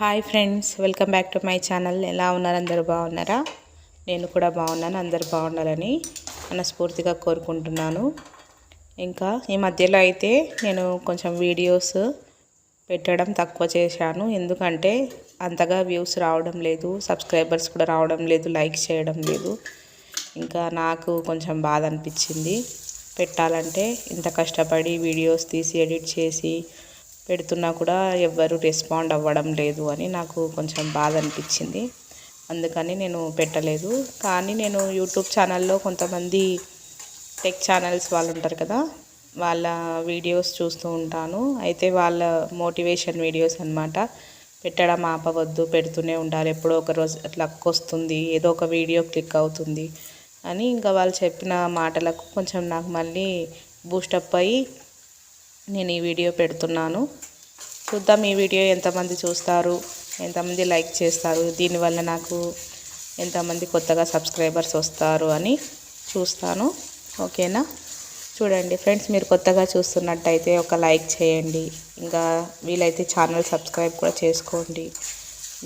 Hi friends welcome back to my channel ఎలా ఉన్నారు? అందరూ బాగున్నారా? నేను కూడా బాగున్నాను. అందరు బాగున్నారని మనస్ఫూర్తిగా కోరుకుంటున్నాను. ఇంకా ఈ మధ్యలో అయితే నేను కొంచెం వీడియోస్ పెట్టడం తక్కువ చేశాను. ఎందుకంటే అంతగా వ్యూస్ రావడం లేదు సబ్స్క్రైబర్స్ కూడా రావడం లేదు లైక్ చేయడం లేదు. ఇంకా నాకు కొంచెం బాధ అనిపించింది. పెట్టాలంటే ఇంత కష్టపడి వీడియోస్ తీసి ఎడిట్ చేసి పెడుతున్నా కూడా ఎవ్వరు రెస్పాండ్ అవ్వడం లేదు అని నాకు కొంచెం బాధ అనిపించింది. అందుకని నేను పెట్టలేదు. కానీ నేను యూట్యూబ్ ఛానల్లో కొంతమంది టెక్ ఛానల్స్ వాళ్ళు ఉంటారు కదా వాళ్ళ వీడియోస్ చూస్తూ ఉంటాను. అయితే వాళ్ళ మోటివేషన్ వీడియోస్ అనమాట పెట్టడం ఆపవద్దు పెడుతూనే ఉండాలి. ఎప్పుడో ఒక రోజు లక్ వస్తుంది ఏదో ఒక వీడియో క్లిక్ అవుతుంది అని ఇంకా వాళ్ళు చెప్పిన మాటలకు కొంచెం నాకు మళ్ళీ బూస్టప్ అయ్యి నేను ఈ వీడియో పెడుతున్నాను. చూద్దాం ఈ వీడియో ఎంతమంది చూస్తారు ఎంతమంది లైక్ చేస్తారు దీనివల్ల నాకు ఎంతమంది కొత్తగా సబ్స్క్రైబర్స్ వస్తారు అని చూస్తాను. ఓకేనా? చూడండి ఫ్రెండ్స్ మీరు కొత్తగా చూస్తున్నట్టయితే ఒక లైక్ చేయండి. ఇంకా వీలైతే ఛానల్ సబ్స్క్రైబ్ కూడా చేసుకోండి.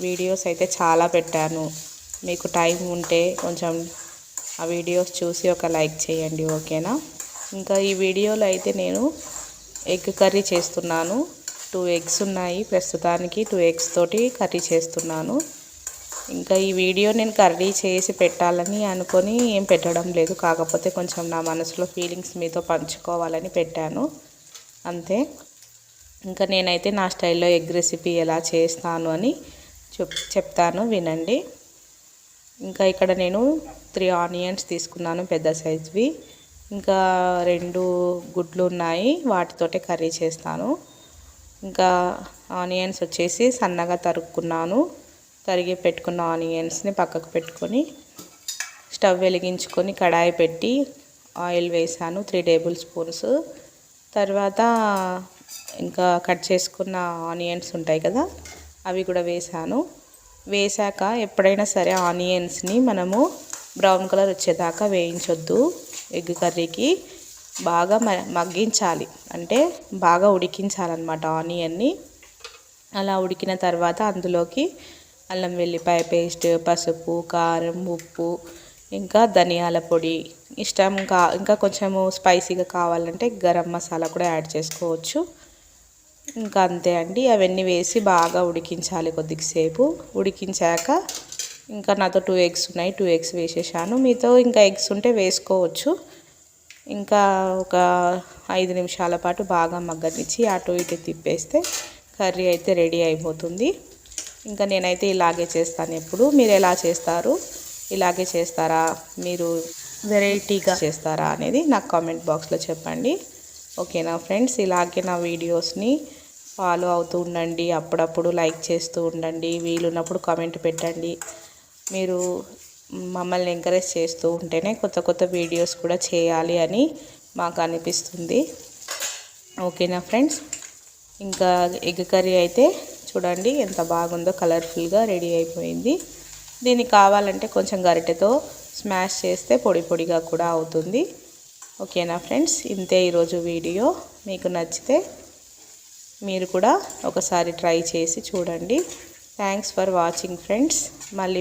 వీడియోస్ అయితే చాలా పెట్టాను. మీకు టైం ఉంటే కొంచెం ఆ వీడియోస్ చూసి ఒక లైక్ చేయండి. ఓకేనా? ఇంకా ఈ వీడియోలో అయితే నేను ఎగ్ కర్రీ చేస్తున్నాను. టూ ఎగ్స్ ఉన్నాయి. ప్రస్తుతానికి టూ ఎగ్స్ తోటి కర్రీ చేస్తున్నాను. ఇంకా ఈ వీడియో నేను కర్రీ చేసి పెట్టాలని అనుకొని ఏం పెట్టడం లేదు. కాకపోతే కొంచెం నా మనసులో ఫీలింగ్స్ మీతో పంచుకోవాలని పెట్టాను. అంతే. ఇంకా నేనైతే నా స్టైల్లో ఎగ్ రెసిపీ ఎలా చేస్తాను అని చెప్ చెప్తాను. వినండి. ఇంకా ఇక్కడ నేను త్రీ ఆనియన్స్ తీసుకున్నాను పెద్ద సైజ్వి. ఇంకా రెండు గుడ్లు ఉన్నాయి వాటితోటే కర్రీ చేస్తాను. ఇంకా ఆనియన్స్ వచ్చేసి సన్నగా తరుక్కున్నాను. తరిగి పెట్టుకున్న ఆనియన్స్ని పక్కకు పెట్టుకొని స్టవ్ వెలిగించుకొని కడాయి పెట్టి ఆయిల్ వేసాను త్రీ టేబుల్ స్పూన్స్. తర్వాత ఇంకా కట్ చేసుకున్న ఆనియన్స్ ఉంటాయి కదా అవి కూడా వేసాను. వేసాక ఎప్పుడైనా సరే ఆనియన్స్ని మనము బ్రౌన్ కలర్ వచ్చేదాకా వేయించొద్దు. ఎగ్ కర్రీకి బాగా మగ్గించాలి. అంటే బాగా ఉడికించాలన్నమాట ఆనియన్ని. అలా ఉడికిన తర్వాత అందులోకి అల్లం వెల్లిపాయ పేస్ట్ పసుపు కారం ఉప్పు ఇంకా ధనియాల పొడి. ఇష్టం కా ఇంకా కొంచెము స్పైసీగా కావాలంటే గరం మసాలా కూడా యాడ్ చేసుకోవచ్చు. ఇంకా అంతే అండి. అవన్నీ వేసి బాగా ఉడికించాలి కొద్దిసేపు. ఉడికించాక ఇంకా నాతో టూ ఎగ్స్ ఉన్నాయి. టూ ఎగ్స్ వేసేసాను. మీతో ఇంకా ఎగ్స్ ఉంటే వేసుకోవచ్చు. ఇంకా ఒక ఐదు నిమిషాల పాటు బాగా మగ్గనిచ్చి అటు ఇటు తిప్పేస్తే కర్రీ అయితే రెడీ అయిపోతుంది. ఇంకా నేనైతే ఇలాగే చేస్తాను ఎప్పుడు. మీరు ఎలా చేస్తారు? ఇలాగే చేస్తారా? మీరు వెరైటీగా చేస్తారా అనేది నాకు కామెంట్ బాక్స్లో చెప్పండి. ఓకేనా ఫ్రెండ్స్? ఇలాగే నా వీడియోస్ని ఫాలో అవుతూ ఉండండి. అప్పుడప్పుడు లైక్ చేస్తూ ఉండండి. వీలున్నప్పుడు కామెంట్ పెట్టండి. మీరు మమ్మల్ని ఎంకరేజ్ చేస్తూ ఉంటేనే కొత్త కొత్త వీడియోస్ కూడా చేయాలి అని మాకు అనిపిస్తుంది. ఓకేనా ఫ్రెండ్స్ ఇంకా ఎగ్ కర్రీ అయితే చూడండి ఎంత బాగుందో కలర్ఫుల్గా రెడీ అయిపోయింది. దీనికి కావాలంటే కొంచెం గరిటెతో స్మాష్ చేస్తే పొడి పొడిగా కూడా అవుతుంది. ఓకేనా ఫ్రెండ్స్ ఇంతే ఈరోజు వీడియో మీకు నచ్చితే మీరు కూడా ఒకసారి ట్రై చేసి చూడండి. థ్యాంక్స్ ఫర్ వాచింగ్ ఫ్రెండ్స్ మళ్ళీ